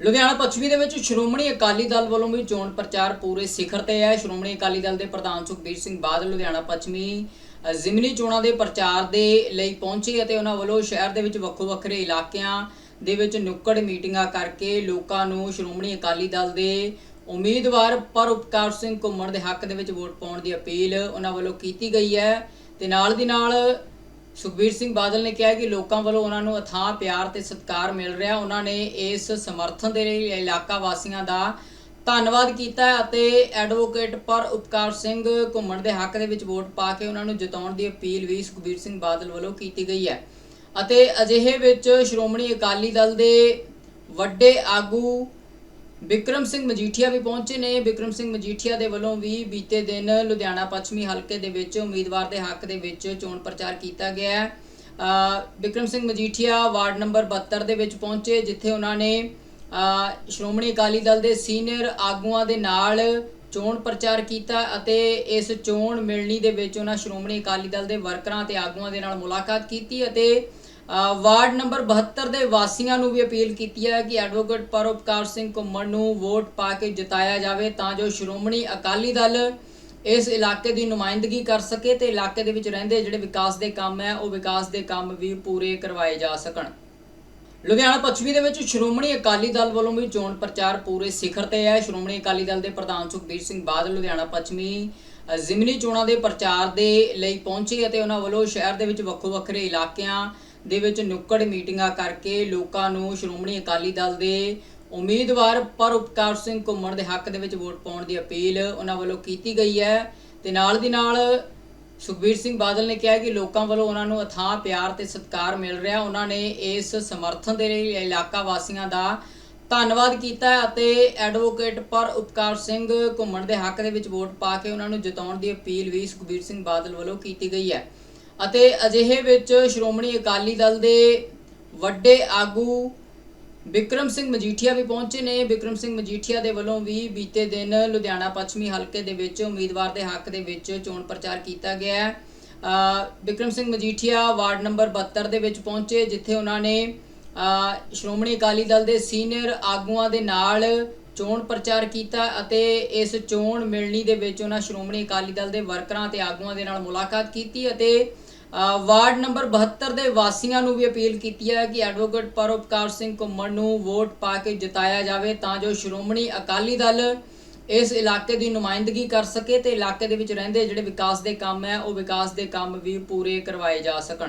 ਲੁਧਿਆਣਾ ਪੱਛਮੀ ਦੇ ਵਿੱਚ ਸ਼੍ਰੋਮਣੀ ਅਕਾਲੀ ਦਲ ਵੱਲੋਂ ਵੀ ਚੋਣ ਪ੍ਰਚਾਰ ਪੂਰੇ ਸਿਖਰ ਤੇ ਹੈ। ਸ਼੍ਰੋਮਣੀ ਅਕਾਲੀ ਦਲ ਦੇ ਪ੍ਰਧਾਨ ਸੁਖਬੀਰ ਸਿੰਘ ਬਾਦਲ ਲੁਧਿਆਣਾ ਪੱਛਮੀ ਜ਼ਿਮਨੀ ਚੋਣਾਂ ਦੇ ਪ੍ਰਚਾਰ ਦੇ ਲਈ ਪਹੁੰਚੇ ਅਤੇ ਉਹਨਾਂ ਵੱਲੋਂ ਸ਼ਹਿਰ ਦੇ ਵਿੱਚ ਵੱਖੋ ਵੱਖਰੇ ਇਲਾਕਿਆਂ ਦੇ ਵਿੱਚ ਨੁੱਕੜ ਮੀਟਿੰਗਾਂ ਕਰਕੇ ਲੋਕਾਂ ਨੂੰ ਸ਼੍ਰੋਮਣੀ ਅਕਾਲੀ ਦਲ ਦੇ ਉਮੀਦਵਾਰ ਪਰ ਉਪਕਾਰ ਸਿੰਘ ਘੁੰਮਣ ਦੇ ਹੱਕ ਦੇ ਵਿੱਚ ਵੋਟ ਪਾਉਣ ਦੀ ਅਪੀਲ ਉਹਨਾਂ ਵੱਲੋਂ ਕੀਤੀ ਗਈ ਹੈ। ਤੇ ਨਾਲ ਦੀ ਨਾਲ ਸੁਖਬੀਰ ਸਿੰਘ ਬਾਦਲ ਨੇ ਕਿਹਾ ਕਿ ਲੋਕਾਂ ਵੱਲੋਂ ਉਹਨਾਂ ਨੂੰ ਅਥਾਹ ਪਿਆਰ ਤੇ ਸਤਿਕਾਰ ਮਿਲ ਰਿਹਾ। ਉਹਨਾਂ ਨੇ ਇਸ ਸਮਰਥਨ ਦੇ ਲਈ ਇਲਾਕਾ ਵਾਸੀਆਂ ਦਾ ਧੰਨਵਾਦ ਕੀਤਾ ਅਤੇ ਐਡਵੋਕੇਟ ਪਰ ਉਪਕਾਰ ਸਿੰਘ ਘੁੰਮਣ ਦੇ ਹੱਕ ਦੇ ਵਿੱਚ ਵੋਟ ਪਾ ਕੇ ਉਹਨਾਂ ਨੂੰ ਜਿਤਾਉਣ ਦੀ ਅਪੀਲ ਵੀ ਸੁਖਬੀਰ ਸਿੰਘ ਬਾਦਲ ਵੱਲੋਂ ਕੀਤੀ ਗਈ ਹੈ। ਅਤੇ ਅਜਿਹੇ ਵਿੱਚ ਸ਼੍ਰੋਮਣੀ ਅਕਾਲੀ ਦਲ ਦੇ ਵੱਡੇ ਆਗੂ ਬਿਕਰਮ ਸਿੰਘ ਮਜੀਠੀਆ ਵੀ ਪਹੁੰਚੇ ਨੇ। ਬਿਕਰਮ ਸਿੰਘ ਮਜੀਠੀਆ ਦੇ ਵੱਲੋਂ ਵੀ ਬੀਤੇ ਦਿਨ ਲੁਧਿਆਣਾ ਪੱਛਮੀ ਹਲਕੇ ਦੇ ਵਿੱਚ ਉਮੀਦਵਾਰ ਦੇ ਹੱਕ ਦੇ ਵਿੱਚ ਚੋਣ ਪ੍ਰਚਾਰ ਕੀਤਾ ਗਿਆ ਬਿਕਰਮ ਸਿੰਘ ਮਜੀਠੀਆ ਵਾਰਡ ਨੰਬਰ 72 ਦੇ ਵਿੱਚ ਪਹੁੰਚੇ, ਜਿੱਥੇ ਉਹਨਾਂ ਨੇ ਸ਼੍ਰੋਮਣੀ ਅਕਾਲੀ ਦਲ ਦੇ ਸੀਨੀਅਰ ਆਗੂਆਂ ਦੇ ਨਾਲ ਚੋਣ ਪ੍ਰਚਾਰ ਕੀਤਾ ਅਤੇ ਇਸ ਚੋਣ ਮਿਲਣੀ ਦੇ ਵਿੱਚ ਉਹਨਾਂ ਸ਼੍ਰੋਮਣੀ ਅਕਾਲੀ ਦਲ ਦੇ ਵਰਕਰਾਂ ਤੇ ਆਗੂਆਂ ਦੇ ਨਾਲ ਮੁਲਾਕਾਤ ਕੀਤੀ ਅਤੇ ਵਾਰਡ ਨੰਬਰ 72 ਦੇ ਵਾਸੀਆਂ ਨੂੰ ਵੀ ਅਪੀਲ ਕੀਤੀ ਹੈ ਕਿ ਐਡਵੋਕੇਟ ਪਰਉਪਕਾਰ ਸਿੰਘ ਘੁੰਮਣ ਨੂੰ ਵੋਟ ਪਾ ਕੇ ਜਿਤਾਇਆ ਜਾਵੇ ਤਾਂ ਜੋ ਸ਼੍ਰੋਮਣੀ ਅਕਾਲੀ ਦਲ ਇਸ ਇਲਾਕੇ ਦੀ ਨੁਮਾਇੰਦਗੀ ਕਰ ਸਕੇ ਤੇ ਇਲਾਕੇ ਦੇ ਵਿੱਚ ਰਹਿੰਦੇ ਜਿਹੜੇ ਵਿਕਾਸ ਦੇ ਕੰਮ ਹੈ, ਉਹ ਵਿਕਾਸ ਦੇ ਕੰਮ ਵੀ ਪੂਰੇ ਕਰਵਾਏ ਜਾ ਸਕਣ। ਲੁਧਿਆਣਾ ਪੱਛਮੀ ਦੇ ਵਿੱਚ ਸ਼੍ਰੋਮਣੀ ਅਕਾਲੀ ਦਲ ਵੱਲੋਂ ਵੀ ਚੋਣ ਪ੍ਰਚਾਰ ਪੂਰੇ ਸਿਖਰ ਤੇ ਹੈ। ਸ਼੍ਰੋਮਣੀ ਅਕਾਲੀ ਦਲ ਦੇ ਪ੍ਰਧਾਨ ਸੁਖਬੀਰ ਸਿੰਘ ਬਾਦਲ ਲੁਧਿਆਣਾ ਪੱਛਮੀ ਜ਼ਿਮਨੀ ਚੋਣਾਂ ਦੇ ਪ੍ਰਚਾਰ ਦੇ ਲਈ ਪਹੁੰਚੇ ਅਤੇ ਉਹਨਾਂ ਵੱਲੋਂ ਸ਼ਹਿਰ ਦੇ ਵਿੱਚ ਵੱਖੋ ਵੱਖਰੇ ਇਲਾਕਿਆਂ ਦੇ ਵਿੱਚ ਨੁੱਕੜ ਮੀਟਿੰਗਾਂ ਕਰਕੇ ਲੋਕਾਂ ਨੂੰ ਸ਼੍ਰੋਮਣੀ ਅਕਾਲੀ ਦਲ ਦੇ ਉਮੀਦਵਾਰ ਪਰ ਉਪਕਾਰ ਸਿੰਘ ਘੁੰਮਣ ਦੇ ਹੱਕ ਦੇ ਵਿੱਚ ਵੋਟ ਪਾਉਣ ਦੀ ਅਪੀਲ ਉਹਨਾਂ ਵੱਲੋਂ ਕੀਤੀ ਗਈ ਹੈ। ਤੇ ਨਾਲ ਦੀ ਨਾਲ ਸੁਖਬੀਰ ਸਿੰਘ ਬਾਦਲ ਨੇ ਕਿਹਾ ਕਿ ਲੋਕਾਂ ਵੱਲੋਂ ਉਹਨਾਂ ਨੂੰ ਅਥਾਹ, ਪਿਆਰ ਤੇ ਸਤਿਕਾਰ ਮਿਲ ਰਿਹਾ। ਉਹਨਾਂ ਨੇ ਇਸ ਸਮਰਥਨ ਦੇ ਲਈ ਇਲਾਕਾ ਵਾਸੀਆਂ ਦਾ ਧੰਨਵਾਦ ਕੀਤਾ ਅਤੇ ਐਡਵੋਕੇਟ ਪਰ ਉਪਕਾਰ ਸਿੰਘ ਘੁੰਮਣ ਦੇ ਹੱਕ ਦੇ ਵਿੱਚ ਵੋਟ ਪਾ ਕੇ ਉਹਨਾਂ ਨੂੰ ਜਿਤਾਉਣ ਦੀ ਅਪੀਲ ਵੀ ਸੁਖਬੀਰ ਸਿੰਘ ਬਾਦਲ ਵੱਲੋਂ ਕੀਤੀ ਗਈ ਹੈ। ਅਤੇ ਅਜਿਹੇ ਵਿੱਚ ਸ਼੍ਰੋਮਣੀ ਅਕਾਲੀ ਦਲ ਦੇ ਵੱਡੇ ਆਗੂ ਵਿਕਰਮ ਸਿੰਘ ਮਜੀਠੀਆ ਵੀ ਪਹੁੰਚੇ ਨੇ। ਵਿਕਰਮ ਸਿੰਘ ਮਜੀਠੀਆ ਦੇ ਵੱਲੋਂ ਵੀ ਬੀਤੇ ਦਿਨ ਲੁਧਿਆਣਾ ਪੱਛਮੀ ਹਲਕੇ ਦੇ ਵਿੱਚ ਉਮੀਦਵਾਰ ਦੇ ਹੱਕ ਦੇ ਵਿੱਚ ਚੋਣ ਪ੍ਰਚਾਰ ਕੀਤਾ ਗਿਆ ਹੈ। ਵਿਕਰਮ ਸਿੰਘ ਮਜੀਠੀਆ ਵਾਰਡ ਨੰਬਰ 72 ਦੇ ਵਿੱਚ ਪਹੁੰਚੇ, ਜਿੱਥੇ ਉਹਨਾਂ ਨੇ ਸ਼੍ਰੋਮਣੀ ਅਕਾਲੀ ਦਲ ਦੇ ਸੀਨੀਅਰ ਆਗੂਆਂ ਦੇ ਨਾਲ ਚੋਣ ਪ੍ਰਚਾਰ ਕੀਤਾ ਅਤੇ ਇਸ ਚੋਣ ਮਿਲਣੀ ਦੇ ਵਿੱਚ ਉਹਨਾਂ ਸ਼੍ਰੋਮਣੀ ਅਕਾਲੀ ਦਲ ਦੇ ਵਰਕਰਾਂ ਤੇ ਆਗੂਆਂ ਦੇ ਨਾਲ ਮੁਲਾਕਾਤ ਕੀਤੀ ਅਤੇ ਵਾਰਡ ਨੰਬਰ 72 ਦੇ ਵਾਸੀਆਂ ਨੂੰ ਵੀ ਅਪੀਲ ਕੀਤੀ ਹੈ ਕਿ ਐਡਵੋਕੇਟ ਪਰੋਪਕਾਰ ਸਿੰਘ ਘੁੰਮਣ ਨੂੰ ਵੋਟ ਪਾ ਕੇ ਜਿਤਾਇਆ ਜਾਵੇ ਤਾਂ ਜੋ ਸ਼੍ਰੋਮਣੀ ਅਕਾਲੀ ਦਲ ਇਸ ਇਲਾਕੇ ਦੀ ਨੁਮਾਇੰਦਗੀ ਕਰ ਸਕੇ ਤੇ ਇਲਾਕੇ ਦੇ ਵਿੱਚ ਰਹਿੰਦੇ ਜਿਹੜੇ ਵਿਕਾਸ ਦੇ ਕੰਮ ਹੈ, ਉਹ ਵਿਕਾਸ ਦੇ ਕੰਮ ਵੀ ਪੂਰੇ ਕਰਵਾਏ ਜਾ ਸਕਣ।